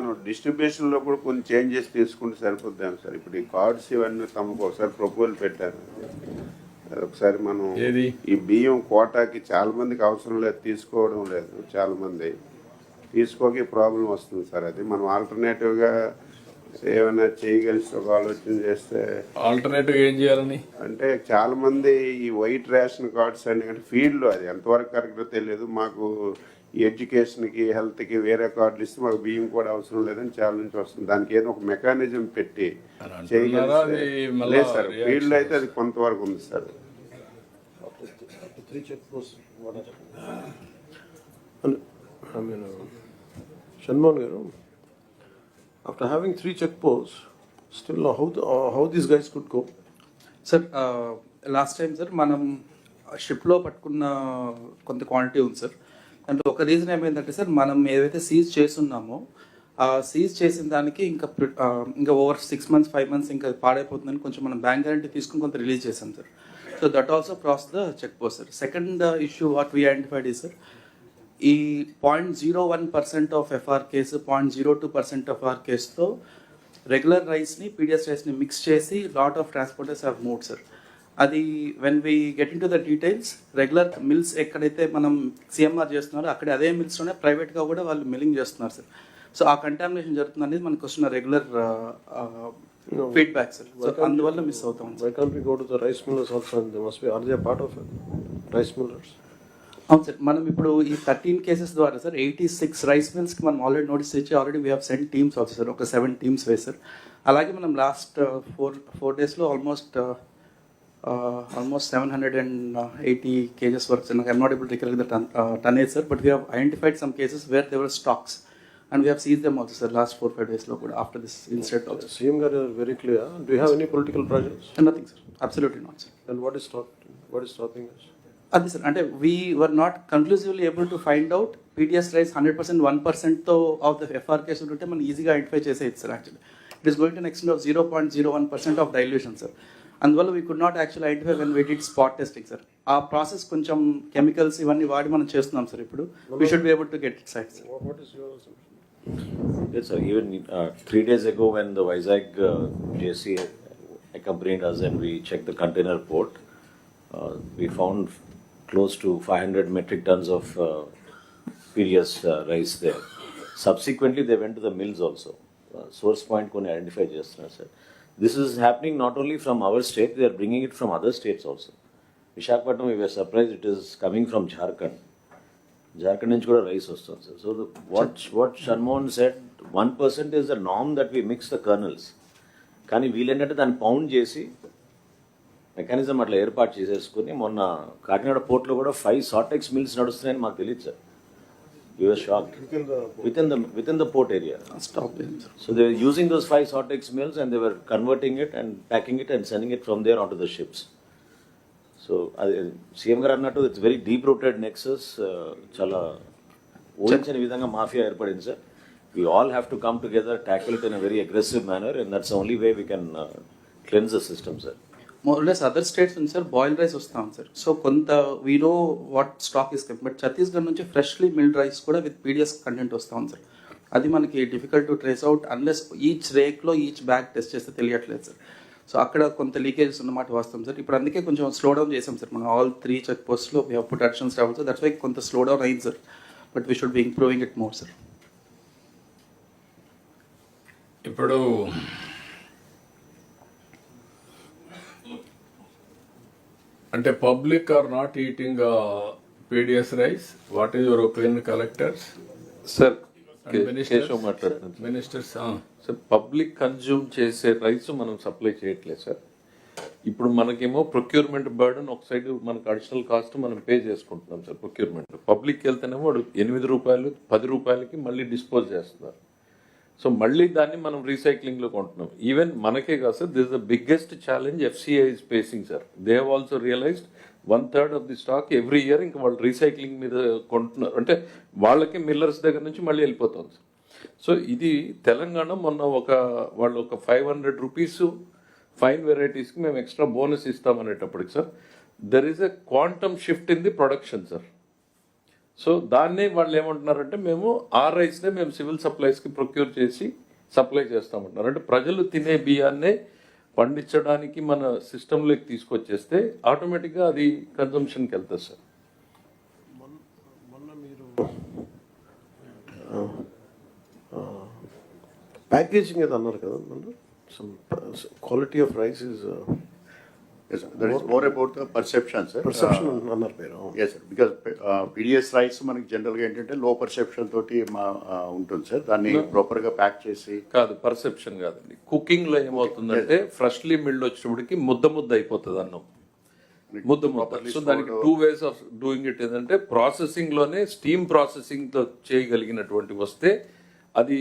మనం డిస్ట్రిబ్యూషన్లో కూడా కొన్ని చేంజెస్ తీసుకుంటే సరిపోద్దాం సార్. ఇప్పుడు ఈ కార్డ్స్ ఇవన్నీ తమకు ఒకసారి ప్రపోజల్ పెట్టారు. ఒకసారి మనం ఏది? ఈ బియ్యం కోటాకి చాలా మందికి అవసరం లేదు తీసుకోవడం లేదు చాలా మంది. తీసుకోక ప్రాబ్లం వస్తుంది సార్ అది. మనం ఆల్టర్నేటివ్గా ఏమైనా చేయగలిసి ఒక ఆలోచన చేస్తే ఆల్టర్నేటివ్ ఏం చేయాలని? అంటే చాలా మంది ఈ వైట్ రేషన్ కార్డ్స్ అని అంటే ఫీల్డ్లో అది ఎంతవరకు కరెక్టో తెలియదు. మాకు ఈ ఎడ్యుకేషన్కి హెల్త్కి వేరే కార్డులు ఇస్తే మాకు బియ్యం కూడా అవసరం లేదని చాలా నుంచి వస్తుంది. దానికి ఏదో ఒక మెకానిజం పెట్టి సార్ ఫీల్డ్ అయితే అది కొంతవరకు ఉంది sir. having three check posts, still now how, the, uh, how these guys could go? Sir last time sir మనం షిప్లో పట్టుకున్న కొంత క్వాంటిటీ ఉంది సార్. అంటే ఒక రీజన్ ఏమైందంటే సార్ మనం ఏదైతే సీజ్ చేస్తున్నామో ఆ సీజ్ చేసిన దానికి ఇంకా ప్రి- ఇంకా over six months five months ఇంకా పాడైపోతుందని కొంచెం మనం బ్యాంక్ గ్యారంటీ తీసుకుని కొంత రిలీజ్ చేసాం sir. So that also cross the check post sir. Second issue what we identified ఈ సార్ ఈ point zero one percent of F R case point zero two percent of R కేసుతో regular రైస్ని PDS రైస్ని mix చేసి lot of transporters have mood sir అది when we get into the details regular mills ఎక్కడైతే మనం CMR చేస్తున్నారో అక్కడ అదే మిల్స్లోనే ప్రైవేట్గా కూడా వాళ్ళు మిల్లింగ్ చేస్తున్నారు సార్ సో ఆ కంటామినేషన్ జరుగుతుంది అనేది మనకు వస్తున్న రెగ్యులర్ ఫీడ్బ్యాక్ సార్ అందువల్ల మిస్ అవుతాం of it? Rice millers? అవును సార్ మనం ఇప్పుడు ఈ థర్టీన్ కేసెస్ ద్వారా సార్ ఎయిటీ సిక్స్ రైస్ మిల్స్కి మనం ఆల్రెడీ నోటీస్ ఇచ్చి already we have send teams also sir ఒక సెవెన్ టీమ్స్ వేసారు అలాగే మనం లాస్ట్ ఫోర్ ఫోర్ డేస్లో almost almost seven hundred and eighty cases వరకు నాకు I'm not able recollect the ton tonnage sir but we have identified some cases where they were stocks and we have seize them also sir last four five డేస్లో కూడా after this incident also is very clear. Do you have any political pressures? Nothing sir absolutely not sir And what is stop, what is stopping us? అది sir అంటే we were not conclusively able to find out PDS rice hundred percent one పర్సెంట్తో of the F R case ఉంటే మనం ఈజీగా identify చేసేది sir actually it is going to next of zero point zero one percent of dilution sir అందువల్ల we could not actual identify when we did spot testing sir ఆ process కొంచెం chemicals ఇవన్నీ వాడి మనం చేస్తున్నాం సార్ ఇప్పుడు. We should be able to get it side sir sir even three days ago when the Vizag JC accompanied us and we check the container port we found close to five hundred metric tons of spurious rice they subsequently they went the mills also source point కొన్ని identify చేస్తున్నారు sir this is happening not only from our state they are bringing it from other states also Visakhapatnam we were surprise it is coming from Jharkhand Jharkhand నుంచి కూడా rice వస్తుంది sir so what what Shanmohan set one percent is the NAM that we mix the kernels కానీ వీళ్ళేంటంటే దాన్ని pound చేసి mechanism అట్లా ఏర్పాటు చేసేసుకుని మొన్న కాకినాడ పోర్ట్లో కూడా ఫైవ్ సాటెక్స్ మిల్స్ నడుస్తున్నాయని మాకు తెలియదు sir you're shock Within the, within the port area stop sir So they were using those five Sortex mills and they were converting it and packing it and sending it from there onto the ships. So అది CM గారు అన్నట్టు it's very deep rooted nexus చాలా ఊహించని విధంగా mafia ఏర్పడింది sir we all have to come together tackle it in a very aggressive manner and that's only way we can cleanse the system sir more or less other states నుంచి sir boil rice వస్తాం sir so కొంత we know what stock is but Chhattisgarh నుంచి freshly milled rice కూడా with PDS content వస్తాం sir అది మనకి difficult to trace out unless each రేక్లో each bag test చేస్తే తెలియట్లేదు సార్ సో అక్కడ కొంత లీకేజెస్ ఉన్నమాట వాస్తవం సార్ ఇప్పుడు అందుకే కొంచెం స్లో డౌన్ చేసాం సార్ మనం ఆల్ త్రీ చెక్ పోస్ట్లో we put actions sir that's why కొంత స్లో డౌన్ అయింది sir but we should be improving it more sir ఇప్పుడు అంటే public are not eating PDS rice. What is your opinion collectors? Sir? Keshav sir. Ministers sir public consume చేసే rice మనం supply చేయట్లేదు sir. ఇప్పుడు మనకేమో procurement burden ఒక side మనకు additional cost మనం పే చేసుకుంటున్నాం సార్ ప్రొక్యూర్మెంట్. పబ్లిక్ వెళ్తేనేమో వాడు ఎనిమిది రూపాయలు పది రూపాయలకి మళ్ళీ డిస్పోజ్ చేస్తున్నారు. సో మళ్ళీ దాన్ని మనం రీసైక్లింగ్లో కొంటున్నాం. ఈవెన్ మనకే కాదు sir this the biggest challenge FCI is facing sir they have also realised one third of the stock every year ఇంకా వాళ్ళు రీసైక్లింగ్ మీద కొంటున్నారు. అంటే వాళ్ళకి మిల్లర్స్ దగ్గర నుంచి మళ్ళీ వెళ్ళిపోతుంది. సార్ సో ఇది తెలంగాణ మొన్న ఒక వాళ్ళు ఒక ఫైవ్ హండ్రెడ్ రూపీస్ ఫైన్ వెరైటీస్కి మేము extra bonus ఇస్తామనేటప్పటికి sir there is a quantum shift in the production sir so దాన్నే వాళ్ళు ఏమంటున్నారంటే మేము ఆ రైస్నే మేము సివిల్ సప్లైస్కి ప్రొక్యూర్ చేసి సప్లై చేస్తామంటున్నారు. అంటే ప్రజలు తినే బియ్యాన్నే పండించడానికి మన సిస్టంలోకి తీసుకొచ్చేస్తే ఆటోమేటిక్గా అది కన్జంప్షన్కి వెళ్తుంది సార్. మొన్న మీరు ప్యాకేజింగ్ ఏదో అన్నారు కదా quality of rice is Yes, sir. That is more about the perception, sir. Perception అన్నారు మీరు yes sir because PDS rice మనకి జనరల్గా ఏంటంటే లో పర్సెప్షన్ తోటి మా ఆ, ఉంటుంది సార్ దాన్ని ప్రాపర్గా ప్యాక్ చేసి కాదు పర్సెప్షన్ కాదండి. కుకింగ్లో ఏమవుతుందంటే ఫ్రెష్లీ మిల్డ్ వచ్చినప్పటికి ముద్ద ముద్ద అయిపోతుంది అన్నం. ముద్ద ముద్ద. సో దానికి two ways of doing it ఏంటంటే ప్రాసెసింగ్లోనే స్టీమ్ ప్రాసెసింగ్తో చేయగలిగినటువంటి వస్తే అది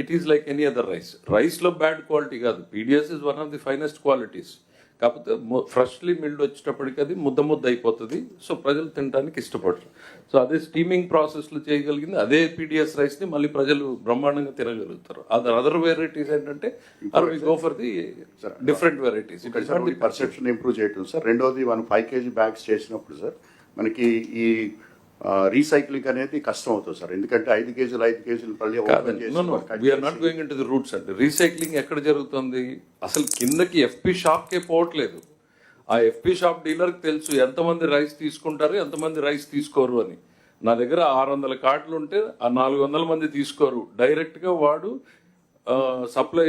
it is like any other rice రైస్లో బ్యాడ్ క్వాలిటీ కాదు. PDS is one of the finest qualities కాకపోతే ఫ్రెష్లీ మిల్డ్ వచ్చేటప్పటికి అది ముద్ద ముద్ద అయిపోతుంది. సో ప్రజలు తినడానికి ఇష్టపడరు. సో అదే స్టీమింగ్ ప్రాసెస్లో చేయగలిగింది అదే పీడిఎస్ రైస్ని మళ్ళీ ప్రజలు బ్రహ్మాండంగా తినగలుగుతారు. అదర్ అదర్ వెరైటీస్ ఏంటంటే go for the different varieties. Perception improve చేయటం సార్. రెండోది మనం ఫైవ్ కేజీ బ్యాగ్స్ చేసినప్పుడు సార్ మనకి ఈ రీసైక్లింగ్ అనేది కష్టం అవుతుంది సార్. ఎందుకంటే ఐదు కేజీలు ఐదు కేజీలు cut we're not going into the roots అండి రీసైక్లింగ్ ఎక్కడ జరుగుతుంది? అసలు కిందకి ఎఫ్పి షాప్కే పోవట్లేదు. ఆ ఎఫ్పి షాప్ డీలర్కి తెలుసు ఎంతమంది రైస్ తీసుకుంటారు ఎంతమంది రైస్ తీసుకోరు అని. నా దగ్గర ఆరు వందల కార్డులు ఉంటే ఆ నాలుగు వందల మంది తీసుకోరు. డైరెక్ట్గా వాడు సప్లై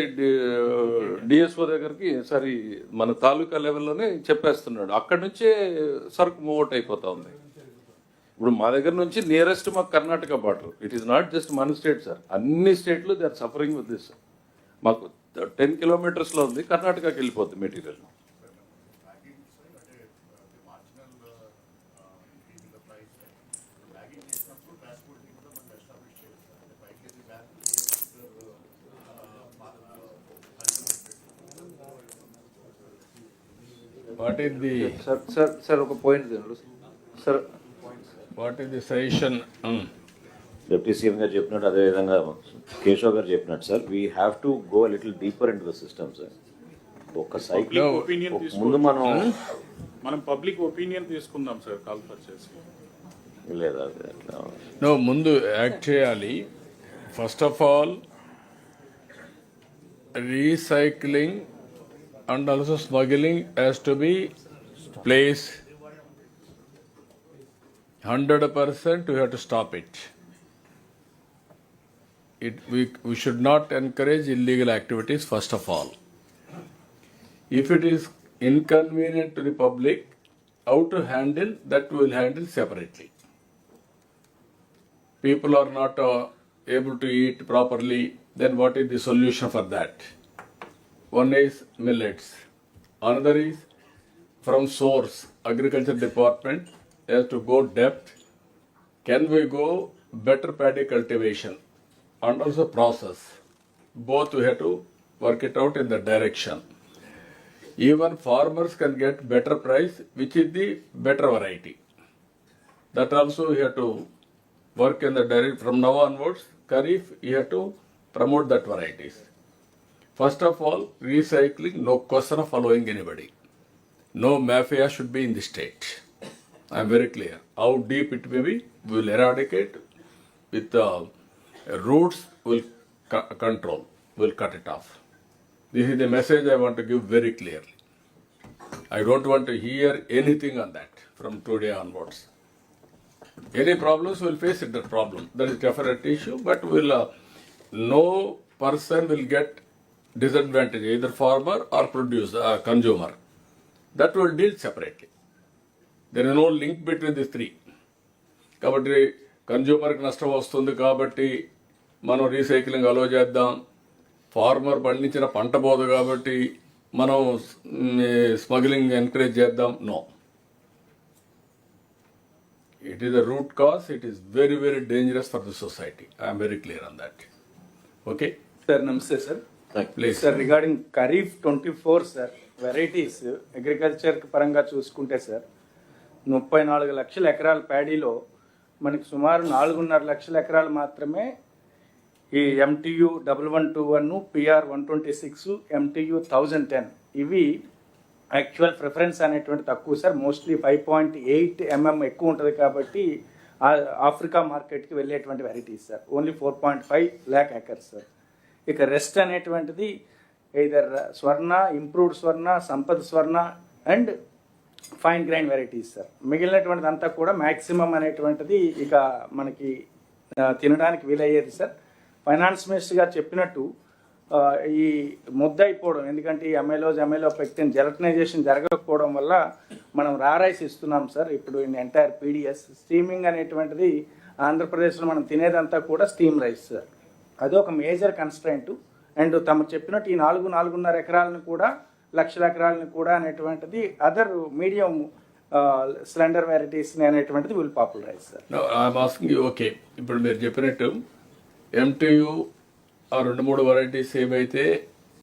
డిఎస్ఓ దగ్గరికి సారీ మన తాలూకా లెవెల్లోనే చెప్పేస్తున్నాడు. అక్కడి నుంచే సరుకు మూవ్ అవుట్ అయిపోతా ఉంది. ఇప్పుడు మా దగ్గర నుంచి నియరెస్ట్ మాకు Karnataka border it is not just మన స్టేట్ సార్ అన్ని స్టేట్లు they are suffering with this మాకు టెన్ కిలోమీటర్స్లో ఉంది కర్ణాటకకి వెళ్ళిపోద్ది material what is the sir sir sir ఒక point sir what is the suggestion? Deputy CM గారు చెప్పినట్టు అదేవిధంగా కేశవ్ గారు చెప్పినట్టు sir we have to go little deeper in the system sir ఒక సైకిల్ ఒపీనియన్ ముందు మనం మనం పబ్లిక్ ఒపీనియన్ తీసుకుందాం సార్ కాల్ఫర్ చేసి లేదా నో ముందు యాక్ట్ చేయాలి. First of all recycling and also smuggling has to be place 100% we have to stop it. it we, we should not encourage illegal activities first of all. If it is inconvenient to the public, how to handle that we will handle separately. People are not uh, able to eat properly, then what is the solution for that? One is millets, another is from source, agriculture department, has to go depth can we go better paddy cultivation? And also process. Both we have to work it out in the direction. Even farmers can get better price which is the better variety. That also we have to work in the direct from now onwards kharif you have to promote that varieties. First of all recycling no question of following anybody. No mafia should be in the state i am very clear. How deep it may be we will eradicate with the roots will co- control will cut it off. This is the message i want to give very clearly. I don't want to hear anything on that from today onwards. Any problems will face it that problem. That is definite issue but will uh, no person will get disadvantage either farmer or producer uh, consumer. That will deal separately there is no link between these three. కాబట్టి కన్జ్యూమర్కి నష్టం వస్తుంది కాబట్టి మనం recycling అలో చేద్దాం. Farmer పండించిన పంట పోదు కాబట్టి మనం స్మగ్లింగ్ ఎంకరేజ్ చేద్దాం. No it is a root cause it is very very dangerous for the society I'm very clear on that okay sir నమస్తే sir please sir regarding kharif twenty four sir varieties agriculture పరంగా చూసుకుంటే sir ముప్పై నాలుగు లక్షల ఎకరాల ప్యాడీలో మనకి సుమారు నాలుగున్నర లక్షల ఎకరాలు మాత్రమే ఈ MTU double one two one PR one twenty six MTU thousand ten ఇవి యాక్చువల్ ప్రిఫరెన్స్ అనేటువంటి తక్కువ sir. Mostly five point eight mm ఎక్కువ ఉంటుంది కాబట్టి ఆఫ్రికా మార్కెట్కి వెళ్ళేటువంటి varieties sir. Only four point five lakh acres sir. ఇక రెస్ట్ అనేటువంటిది either Swarna improved Swarna Sampad Swarna and fine grain varieties sir మిగిలినటువంటిది అంతా కూడా మ్యాక్సిమం అనేటువంటిది ఇక మనకి తినడానికి వీలయ్యేది సార్ ఫైనాన్స్ మినిస్టర్ గారు చెప్పినట్టు ఈ ముద్ద అయిపోవడం ఎందుకంటే ఈ అమెలో జమెలో పెక్టిన్ జెలటనైజేషన్ జరగకపోవడం వల్ల మనం రా రైస్ ఇస్తున్నాం సార్ ఇప్పుడు ఇన్ ఎంటైర్ పీడిఎస్ స్టీమింగ్ అనేటువంటిది ఆంధ్రప్రదేశ్లో మనం తినేదంతా కూడా స్టీమ్ రైస్ సార్ అది ఒక మేజర్ కన్స్ట్రైంట్ అండ్ తమ చెప్పినట్టు ఈ నాలుగు నాలుగున్నర ఎకరాలను కూడా లక్షల ఎకరాలను కూడా అనేటువంటిది అదర్ మీడియం స్లెండర్ వెరైటీస్ అనేటువంటిది will popularise sir you okay ఇప్పుడు మీరు చెప్పినట్టు ఎంటీయు ఆ రెండు మూడు వెరైటీస్ ఏవైతే